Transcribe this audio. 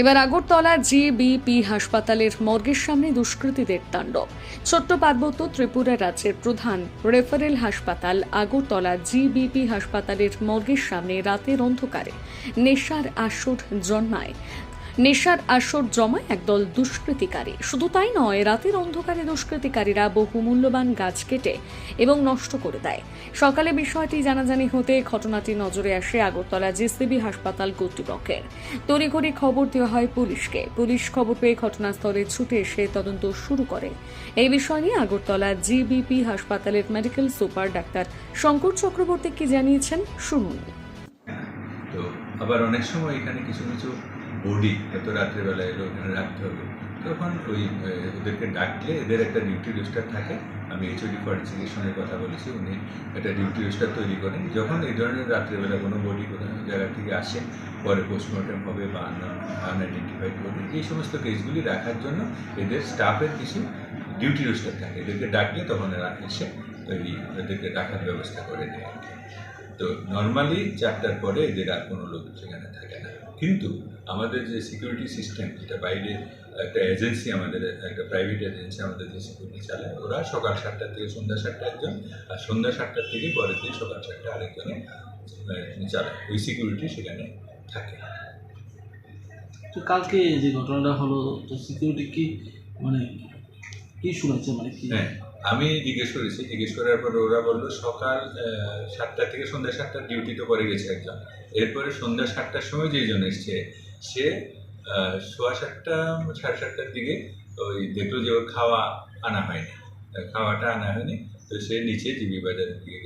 এবার আগরতলা জিবিপি হাসপাতালের মর্গের সামনে দুষ্কৃতীদের তাণ্ডব। ছোট্ট পার্বত্য ত্রিপুরা রাজ্যের প্রধান রেফারেল হাসপাতাল আগরতলা জিবিপি হাসপাতালের মর্গের সামনে রাতের অন্ধকারে নেশার আসর জন্মায়। নেশার আসর জমায় একদল দুষ্কৃতিকারী। শুধু তাই নয়, রাতের অন্ধকারে দুষ্কৃতিকারীরা বহু মূল্যবান গাছ কেটে এবং নষ্ট করে দেয়। সকালে বিষয়টি জানাজানি হতে ঘটনাটি নজরে আসে আগরতলা জেসিবি হাসপাতাল কর্তৃপক্ষের। তড়িঘড়ি খবর দেওয়া হয় পুলিশকে। পুলিশ খবর পেয়ে ঘটনাস্থলে ছুটে এসে তদন্ত শুরু করে। এই বিষয় নিয়ে আগরতলা জিবিপি হাসপাতালের medical super doctor Shankar Chakraborty কি জানিয়েছেন শুনুন। আবার অনেক সময় এখানে কিছু কিছু বডি এত রাত্রেবেলা এলো, এখানে রাখতে হবে। তখন ওই ওদেরকে ডাকলে এদের একটা ডিউটি রোস্টার থাকে। আমি এইচওডি ফরেন্সিকের সঙ্গে কথা বলেছি, উনি একটা ডিউটি রোস্টার তৈরি করেন। যখন এই ধরনের রাত্রেবেলা কোনো বডি কোনো জায়গা থেকে আসে, পরে পোস্টমর্টম হবে বা আনআইডেন্টিফাইড হবে এই সমস্ত কেসগুলি রাখার জন্য এদের স্টাফের কিছু ডিউটি রোস্টার থাকে। এদেরকে ডাকলে তখন এরা এসে ওই, এদেরকে রাখার ব্যবস্থা করে দেয় আর কি। তো নর্মালি চারটার পরে এদের আর কোনো লোক সেখানে থাকে না। কিন্তু আমাদের যে সিকিউরিটি সিস্টেম যেটা বাইরে একটা এজেন্সি আমাদের একটা প্রাইভেট এজেন্সি আমাদের যে সিকিউরিটি চালায় ওরা সকাল সাতটা থেকে সন্ধ্যা সাতটা একজন আর সন্ধ্যা সাতটার থেকে পরের দিন সকাল সাতটা আরেকজনে চালায়। ওই সিকিউরিটি সেখানে থাকে। তো কালকে যে ঘটনাটা হলো তো সিকিউরিটি কি মানে কি শুনেছে? মানে কি হ্যাঁ। আমি জিজ্ঞেস করেছি, জিজ্ঞেস করার পর ওরা বলল, সকাল সাতটা থেকে সন্ধ্যা সাতটার ডিউটি তো করে গেছে একজন। এরপরে সন্ধ্যা সাতটার সময় যেজন এসছে, সে সোয়া সাতটা, সাড়ে সাতটার দিকে ওই দেখল যে ওর খাওয়া আনা হয়নি। খাওয়াটা আনা হয়নি, তো সে নিচে জিবি বাজারের দিকে